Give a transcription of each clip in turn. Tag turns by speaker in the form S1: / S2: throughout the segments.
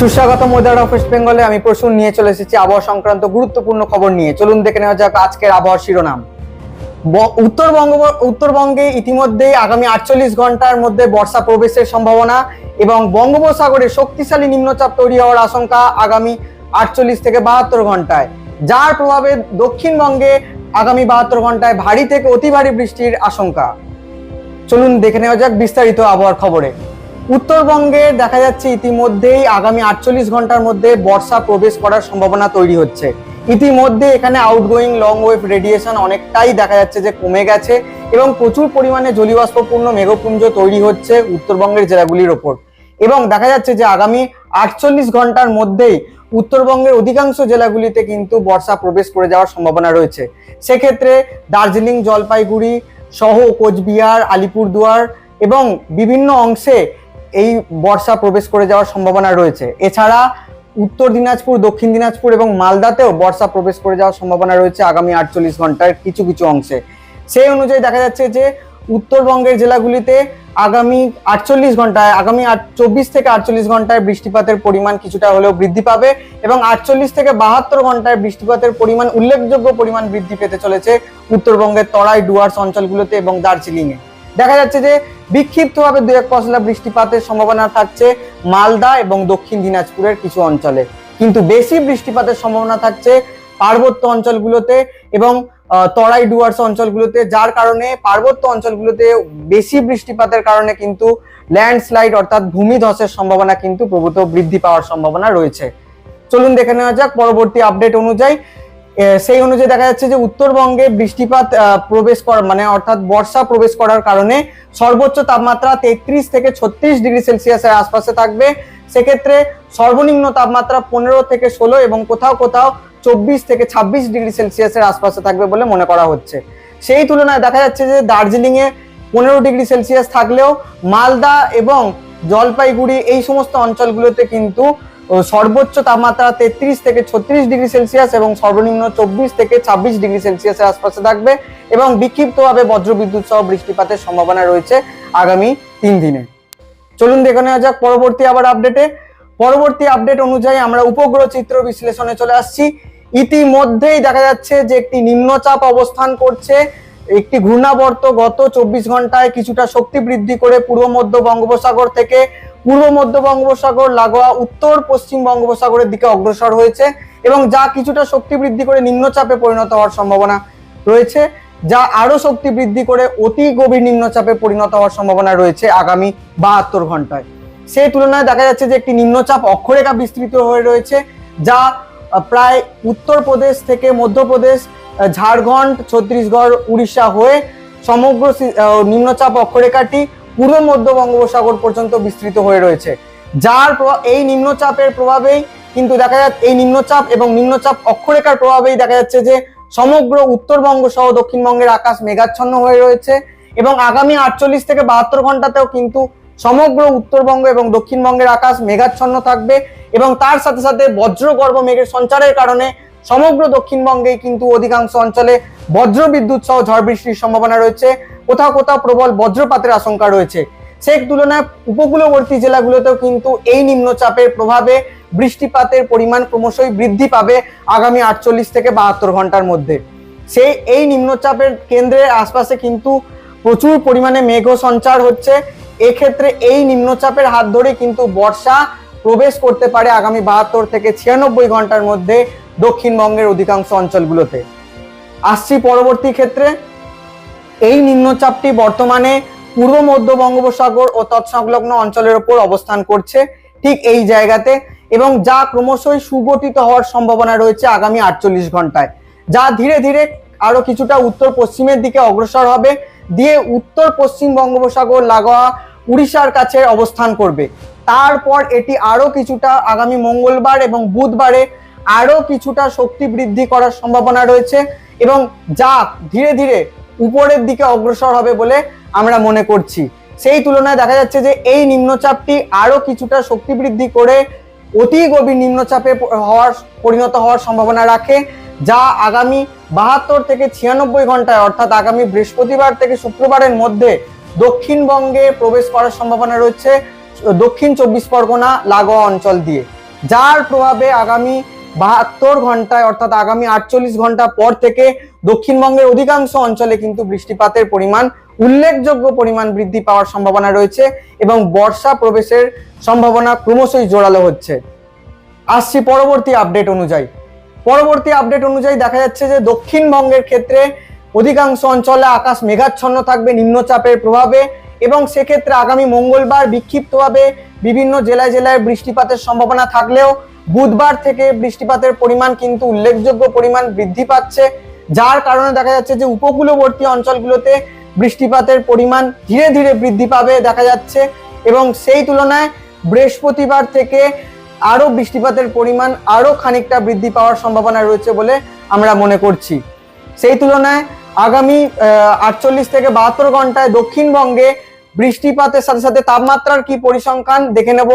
S1: সুস্বাগতম weather of West বেঙ্গলে আমি প্রসূন নিয়ে চলে এসেছি আবহাওয়া সংক্রান্ত গুরুত্বপূর্ণ খবর নিয়ে। চলুন দেখে নেওয়া যাক আজকের আবহাওয়ার শিরোনাম। উত্তরবঙ্গ উত্তরবঙ্গে ইতিমধ্যেই আগামী আটচল্লিশ ঘণ্টার মধ্যে বর্ষা প্রবেশের সম্ভাবনা এবং বঙ্গোপসাগরে শক্তিশালী নিম্নচাপ তৈরি হওয়ার আশঙ্কা আগামী আটচল্লিশ থেকে বাহাত্তর ঘন্টায়। যার প্রভাবে দক্ষিণবঙ্গে আগামী বাহাত্তর ঘন্টায় ভারী থেকে অতি ভারী বৃষ্টির আশঙ্কা। চলুন দেখে নেওয়া যাক বিস্তারিত আবহাওয়ার খবরে। উত্তরবঙ্গে দেখা যাচ্ছে ইতিমধ্যেই আগামী আটচল্লিশ ঘণ্টার মধ্যে বর্ষা প্রবেশ করার সম্ভাবনা তৈরি হচ্ছে। ইতিমধ্যে এখানে আউটগোয়িং লং ওয়েভ রেডিয়েশন অনেকটাই দেখা যাচ্ছে যে কমে গেছে এবং প্রচুর পরিমাণে জলীয়বাষ্পপূর্ণ মেঘপুঞ্জ তৈরি হচ্ছে উত্তরবঙ্গের জেলাগুলির ওপর। এবং দেখা যাচ্ছে যে আগামী আটচল্লিশ ঘণ্টার মধ্যেই উত্তরবঙ্গের অধিকাংশ জেলাগুলিতে কিন্তু বর্ষা প্রবেশ করে যাওয়ার সম্ভাবনা রয়েছে। সেক্ষেত্রে দার্জিলিং, জলপাইগুড়ি, সহ কোচবিহার, আলিপুরদুয়ার এবং বিভিন্ন অংশে এই বর্ষা প্রবেশ করে যাওয়ার সম্ভাবনা রয়েছে। এছাড়া উত্তর দিনাজপুর, দক্ষিণ দিনাজপুর এবং মালদাতেও বর্ষা প্রবেশ করে যাওয়ার সম্ভাবনা রয়েছে আগামী আটচল্লিশ ঘণ্টার কিছু কিছু অংশে। সেই অনুযায়ী দেখা যাচ্ছে যে উত্তরবঙ্গের জেলাগুলিতে আগামী আটচল্লিশ ঘন্টায়, আগামী চব্বিশ থেকে আটচল্লিশ ঘন্টায় বৃষ্টিপাতের পরিমাণ কিছুটা হলেও বৃদ্ধি পাবে এবং আটচল্লিশ থেকে বাহাত্তর ঘন্টায় বৃষ্টিপাতের পরিমাণ, উল্লেখযোগ্য পরিমাণ বৃদ্ধি পেতে চলেছে উত্তরবঙ্গের তরাই, ডুয়ার্স অঞ্চলগুলোতে এবং দার্জিলিংয়ে। দেখা যাচ্ছে যে বিক্ষিপ্তভাবে দু এক পশলা বৃষ্টিপাতের সম্ভাবনা থাকছে মালদা এবং দক্ষিণ দিনাজপুরের কিছু অঞ্চলে। কিন্তু বেশি বৃষ্টিপাতের সম্ভাবনা থাকছে পার্বত্য অঞ্চলগুলোতে এবং তরাই ডুয়ার্স অঞ্চলগুলোতে, যার কারণে পার্বত্য অঞ্চলগুলোতে বেশি বৃষ্টিপাতের কারণে কিন্তু ল্যান্ডস্লাইড অর্থাৎ ভূমিধসের সম্ভাবনা কিন্তু প্রভূত বৃদ্ধি পাওয়ার সম্ভাবনা রয়েছে। চলুন দেখে নেওয়া যাক পরবর্তী আপডেট অনুযায়ী সেই অনুযায়ী দেখা যাচ্ছে যে উত্তরবঙ্গে বৃষ্টিপাত প্রবেশ কর মানে অর্থাৎ বর্ষা প্রবেশ করার কারণে সর্বোচ্চ তাপমাত্রা তেত্রিশ থেকে ছত্রিশ ডিগ্রি সেলসিয়াসের আশপাশে থাকবে। সেক্ষেত্রে সর্বনিম্ন তাপমাত্রা পনেরো থেকে ষোলো এবং কোথাও কোথাও চব্বিশ থেকে ছাব্বিশ ডিগ্রি সেলসিয়াসের আশপাশে থাকবে বলে মনে করা হচ্ছে। সেই তুলনায় দেখা যাচ্ছে যে দার্জিলিং এ পনেরো ডিগ্রি সেলসিয়াস থাকলেও মালদা এবং জলপাইগুড়ি এই সমস্ত অঞ্চলগুলোতে কিন্তু সর্বোচ্চ তাপমাত্রা তেত্রিশ থেকে ছত্রিশ ডিগ্রি সেলসিয়াস এবং সর্বনিম্ন চব্বিশ থেকে ছাব্বিশ ডিগ্রি সেলসিয়াসের আশপাশে থাকবে এবং বিক্ষিপ্তভাবে বজ্রবিদ্যুৎ সহ বৃষ্টিপাতের সম্ভাবনা রয়েছে আগামী তিন দিনে। চলুন দেখে নেওয়া যাক পরবর্তী আবার আপডেটে পরবর্তী আপডেট অনুযায়ী আমরা উপগ্রহ চিত্র বিশ্লেষণে চলে আসছি। ইতিমধ্যেই দেখা যাচ্ছে যে একটি নিম্নচাপ অবস্থান করছে। একটি ঘূর্ণাবর্ত গত চব্বিশ ঘন্টায় কিছুটা শক্তি বৃদ্ধি করে পূর্ব মধ্য বঙ্গোপসাগর থেকে পূর্ব মধ্য বঙ্গোপসাগর, লাগোয়া, উত্তর পশ্চিম বঙ্গোপসাগরের দিকে অগ্রসর হয়েছে এবং যা কিছুটা শক্তি বৃদ্ধি করে নিম্নচাপে পরিণত হওয়ার সম্ভাবনা রয়েছে, যা আরও শক্তি বৃদ্ধি করে অতি গভীর নিম্নচাপে পরিণত হওয়ার সম্ভাবনা রয়েছে আগামী বাহাত্তর ঘন্টায়। সেই তুলনায় দেখা যাচ্ছে যে একটি নিম্নচাপ অক্ষরেখা বিস্তৃত হয়ে রয়েছে, যা প্রায় উত্তরপ্রদেশ থেকে মধ্যপ্রদেশ ঝাড়খণ্ড, ছত্তিশগড়, উড়িষ্যা হয়ে সমগ্র নিম্নচাপ অক্ষরেখাটি পূর্ব মধ্য বঙ্গোপসাগর পর্যন্ত বিস্তৃত হয়ে রয়েছে। যার এই নিম্নচাপের প্রভাবেই কিন্তু দেখা যাচ্ছে, এই নিম্নচাপ এবং নিম্নচাপ অক্ষরেখার প্রভাবেই দেখা যাচ্ছে যে সমগ্র উত্তরবঙ্গ সহ দক্ষিণবঙ্গের আকাশ মেঘাচ্ছন্ন হয়ে রয়েছে এবং আগামী আটচল্লিশ থেকে বাহাত্তর ঘন্টাতেও কিন্তু সমগ্র উত্তরবঙ্গ এবং দক্ষিণবঙ্গের আকাশ মেঘাচ্ছন্ন থাকবে এবং তার সাথে সাথে বজ্রগর্ভ মেঘের সঞ্চারের কারণে সমগ্র দক্ষিণবঙ্গেই কিন্তু অধিকাংশ অঞ্চলে বজ্র বিদ্যুৎ সহ ঝড় বৃষ্টির সম্ভাবনা রয়েছে। কোথাও কোথাও প্রবল বজ্রপাতের আশঙ্কা রয়েছে। সেই তুলনায় উপকূলবর্তী জেলাগুলোতেও কিন্তু এই নিম্নচাপের প্রভাবে বৃষ্টিপাতের পরিমাণ ক্রমশই বৃদ্ধি পাবে আগামী আটচল্লিশ থেকে বাহাত্তর ঘণ্টার মধ্যে। সেই, এই নিম্নচাপের কেন্দ্রের আশপাশে কিন্তু প্রচুর পরিমাণে মেঘ সঞ্চার হচ্ছে। এক্ষেত্রে এই নিম্নচাপের হাত ধরে কিন্তু বর্ষা প্রবেশ করতে পারে আগামী বাহাত্তর থেকে ছিয়ানব্বই ঘণ্টার মধ্যে। দক্ষিণবঙ্গের অধিকাংশ অঞ্চলগুলোতে। আসছি পরবর্তী ক্ষেত্রে। এই নিম্নচাপটি বর্তমানে পূর্ব মধ্য বঙ্গোপসাগর ও তৎসংলগ্ন অঞ্চলের উপর অবস্থান করছে ঠিক এই জায়গাতে এবং যা ক্রমশই সুগঠিত হওয়ার সম্ভাবনা রয়েছে আগামী আটচল্লিশ ঘন্টায়, যা ধীরে ধীরে আরও কিছুটা উত্তর পশ্চিমের দিকে অগ্রসর হবে, দিয়ে উত্তর পশ্চিম বঙ্গোপসাগর, লাগোয়া, উড়িষ্যার কাছে অবস্থান করবে। তারপর এটি আরও কিছুটা আগামী মঙ্গলবার এবং বুধবারে আরও কিছুটা শক্তি বৃদ্ধি করার সম্ভাবনা রয়েছে এবং যা ধীরে ধীরে উপরের দিকে অগ্রসর হবে বলে আমরা মনে করছি। সেই তুলনায় দেখা যাচ্ছে যে এই নিম্নচাপটি আরও কিছুটা শক্তি বৃদ্ধি করে অতি গভীর নিম্নচাপে হওয়ার, পরিণত হওয়ার সম্ভাবনা রাখে, যা আগামী বাহাত্তর থেকে ছিয়ানব্বই ঘন্টায়, অর্থাৎ আগামী বৃহস্পতিবার থেকে শুক্রবারের মধ্যে দক্ষিণবঙ্গে প্রবেশ করার সম্ভাবনা রয়েছে, দক্ষিণ চব্বিশ পরগনা, লাগোয়া অঞ্চল দিয়ে। যার প্রভাবে আগামী বাহাত্তর ঘন্টায়, অর্থাৎ আগামী আটচল্লিশ ঘণ্টা পর থেকে দক্ষিণবঙ্গের অধিকাংশ অঞ্চলে কিন্তু বৃষ্টিপাতের পরিমাণ, উল্লেখযোগ্য পরিমাণ বৃদ্ধি পাওয়ার সম্ভাবনা রয়েছে এবং বর্ষা প্রবেশের সম্ভাবনা ক্রমশই জোরালো হচ্ছে। আসছি পরবর্তী আপডেট অনুযায়ী। পরবর্তী আপডেট অনুযায়ী দেখা যাচ্ছে যে দক্ষিণবঙ্গের ক্ষেত্রে অধিকাংশ অঞ্চলে আকাশ মেঘাচ্ছন্ন থাকবে, নিম্নচাপের প্রভাবে এবং সেক্ষেত্রে আগামী মঙ্গলবার বিক্ষিপ্তভাবে বিভিন্ন জেলায় জেলায় বৃষ্টিপাতের সম্ভাবনা থাকলেও বুধবার থেকে বৃষ্টিপাতের পরিমাণ কিন্তু উল্লেখযোগ্য পরিমাণ বৃদ্ধি পাচ্ছে। যার কারণে দেখা যাচ্ছে যে উপকূলবর্তী অঞ্চলগুলোতে বৃষ্টিপাতের পরিমাণ ধীরে ধীরে বৃদ্ধি পাবে দেখা যাচ্ছে এবং সেই তুলনায় বৃহস্পতিবার থেকে আরও বৃষ্টিপাতের পরিমাণ আরও খানিকটা বৃদ্ধি পাওয়ার সম্ভাবনা রয়েছে বলে আমরা মনে করছি। সেই তুলনায় আগামী আটচল্লিশ থেকে বাহাত্তর ঘন্টায় দক্ষিণবঙ্গে বৃষ্টিপাতের সাথে সাথে তাপমাত্রার কি পরিসংখ্যান দেখে নেব।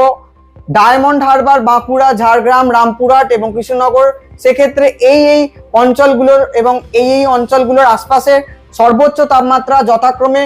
S1: ডায়মন্ড হারবার, বাঁকুড়া, ঝাড়গ্রাম, রামপুরহাট এবং কৃষ্ণনগর, সেক্ষেত্রে এই এই অঞ্চলগুলোর এবং এই এই অঞ্চলগুলোর আশপাশে সর্বোচ্চ তাপমাত্রা যথাক্রমে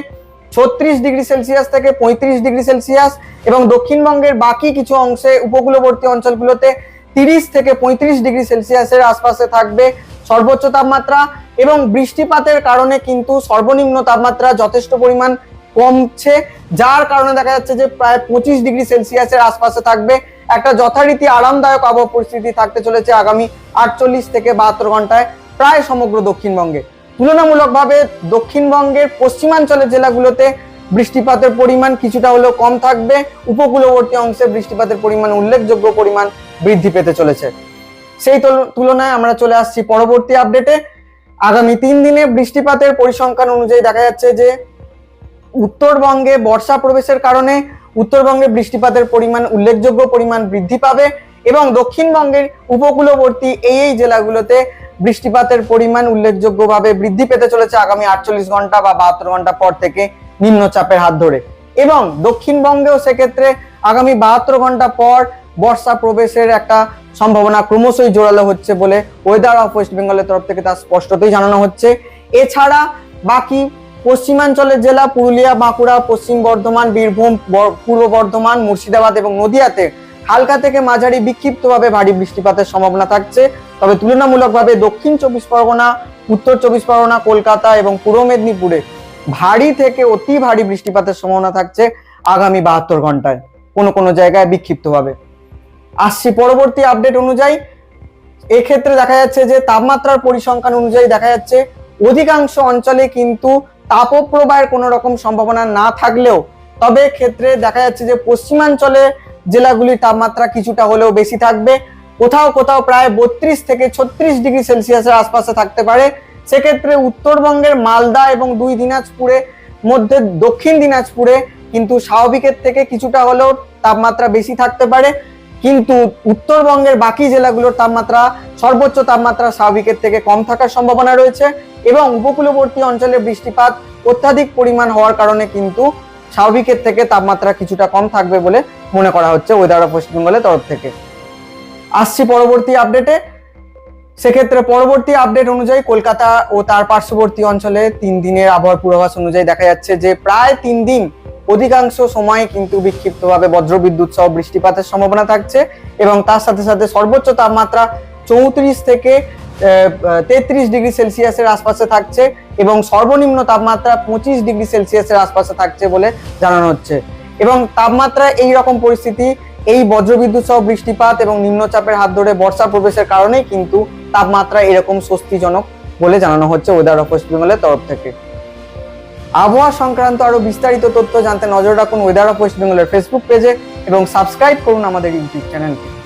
S1: ছত্রিশ ডিগ্রি সেলসিয়াস থেকে পঁয়ত্রিশ ডিগ্রি সেলসিয়াস এবং দক্ষিণবঙ্গের বাকি কিছু অংশে উপকূলবর্তী অঞ্চলগুলোতে তিরিশ থেকে পঁয়ত্রিশ ডিগ্রি সেলসিয়াসের আশপাশে থাকবে সর্বোচ্চ তাপমাত্রা এবং বৃষ্টিপাতের কারণে কিন্তু সর্বনিম্ন তাপমাত্রা যথেষ্ট পরিমাণ কমছে, যার কারণে দেখা যাচ্ছে যে প্রায় পঁচিশ ডিগ্রি সেলসিয়াসের আশপাশে থাকবে। একটা যথারীতি আরামদায়ক আবহাওয়া পরিস্থিতি থাকতে চলেছে আগামী আটচল্লিশ থেকে বাহাত্তর ঘন্টায়, প্রায় সমগ্র দক্ষিণবঙ্গে। তুলনামূলকভাবে দক্ষিণবঙ্গের পশ্চিমাঞ্চলের জেলাগুলোতে বৃষ্টিপাতের পরিমাণ কিছুটা হলেও কম থাকবে। উপকূলবর্তী অংশে বৃষ্টিপাতের পরিমাণ, উল্লেখযোগ্য পরিমাণ বৃদ্ধি পেতে চলেছে। সেই তুল- তুলনায় আমরা চলে আসছি পরবর্তী আপডেটে আগামী তিন দিনে বৃষ্টিপাতের পরিসংখ্যান অনুযায়ী দেখা যাচ্ছে যে উত্তরবঙ্গে বর্ষা প্রবেশের কারণে উত্তরবঙ্গে বৃষ্টিপাতের পরিমাণ, উল্লেখযোগ্য পরিমাণ বৃদ্ধি পাবে এবং দক্ষিণবঙ্গের উপকূলবর্তী এই এই জেলাগুলোতে বৃষ্টিপাতের পরিমাণ উল্লেখযোগ্যভাবে বৃদ্ধি পেতে চলেছে আগামী আটচল্লিশ ঘণ্টা বা বাহাত্তর ঘণ্টা পর থেকে নিম্নচাপের হাত ধরে। এবং দক্ষিণবঙ্গেও সেক্ষেত্রে আগামী বাহাত্তর ঘণ্টা পর বর্ষা প্রবেশের একটা সম্ভাবনা ক্রমশই জোরালো হচ্ছে বলে ওয়েদার অফ ওয়েস্ট বেঙ্গলের তরফ থেকে তা স্পষ্টতই জানানো হচ্ছে। এছাড়া বাকি পশ্চিমাঞ্চলের জেলা পুরুলিয়া, বাঁকুড়া, পশ্চিম বর্ধমান, বীরভূম পূর্ব বর্ধমান, মুর্শিদাবাদ এবং নদিয়াতে হালকা থেকে মাঝারি বিক্ষিপ্তভাবে ভারী বৃষ্টিপাতের সম্ভাবনা থাকছে। তবে তুলনামূলকভাবে দক্ষিণ চব্বিশ পরগনা, উত্তর চব্বিশ পরগনা, কলকাতা এবং পূর্ব মেদিনীপুরে ভারী থেকে অতি ভারী বৃষ্টিপাতের সম্ভাবনা থাকছে আগামী বাহাত্তর ঘন্টায়, কোনো কোনো জায়গায় বিক্ষিপ্তভাবে। আসছি পরবর্তী আপডেট অনুযায়ী। এক্ষেত্রে দেখা যাচ্ছে যে, তাপমাত্রার পরিসংখ্যান অনুযায়ী দেখা যাচ্ছে, অধিকাংশ অঞ্চলে কিন্তু তাপপ্রবাহের কোনো রকম সম্ভাবনা না থাকলেও, তবে ক্ষেত্রে দেখা যাচ্ছে যে পশ্চিমাঞ্চলে জেলাগুলির তাপমাত্রা কিছুটা হলেও বেশি থাকবে। কোথাও কোথাও প্রায় বত্রিশ থেকে ছত্রিশ ডিগ্রি সেলসিয়াসের আশপাশে থাকতে পারে। সেক্ষেত্রে উত্তরবঙ্গের মালদা এবং দুই দিনাজপুরে, মধ্যে দক্ষিণ দিনাজপুরে কিন্তু স্বাভাবিকের থেকে কিছুটা হলেও তাপমাত্রা বেশি থাকতে পারে। কিন্তু উত্তরবঙ্গের বাকি জেলাগুলোর তাপমাত্রা, সর্বোচ্চ তাপমাত্রা স্বাভাবিকের থেকে কম থাকার সম্ভাবনা রয়েছে এবং উপকূলবর্তী অঞ্চলে বৃষ্টিপাত অত্যাধিক পরিমাণ হওয়ার কারণে কিন্তু স্বাভাবিকের থেকে তাপমাত্রা কিছুটা কম থাকবে বলে মনে করা হচ্ছে ওয়েদার অফ ওয়েস্ট বেঙ্গলের তরফ থেকে। আসছি পরবর্তী আপডেটে সেক্ষেত্রে পরবর্তী আপডেট অনুযায়ী কলকাতা ও তার পার্শ্ববর্তী অঞ্চলে তিন দিনের আবহাওয়ার পূর্বাভাস অনুযায়ী দেখা যাচ্ছে যে প্রায় তিন দিন অধিকাংশ সময় কিন্তু বিক্ষিপ্তভাবে বজ্রবিদ্যুৎ সহ বৃষ্টিপাতের সম্ভাবনা থাকছে এবং তার সাথে সাথে সর্বোচ্চ তাপমাত্রা চৌত্রিশ থেকে তেত্রিশ ডিগ্রি সেলসিয়াসের আশপাশে থাকছে এবং সর্বনিম্ন তাপমাত্রা পঁচিশ ডিগ্রি সেলসিয়াসের আশপাশে থাকছে বলে জানানো হচ্ছে। এবং তাপমাত্রা এই রকম পরিস্থিতি, এই বজ্রবিদ্যুৎ সহ বৃষ্টিপাত এবং নিম্নচাপের হাত ধরে বর্ষা প্রবেশের কারণেই কিন্তু তাপমাত্রা এরকম স্বস্তিজনক বলে জানানো হচ্ছে ওয়েদার অফ ওয়েস্ট বেঙ্গলের তরফ থেকে। আবহাওয়া সংক্রান্ত আরও বিস্তারিত তথ্য জানতে নজর রাখুন ওয়েদার অফ ওয়েস্ট বেঙ্গলের ফেসবুক পেজে এবং সাবস্ক্রাইব করুন আমাদের ইউটিউব চ্যানেলকে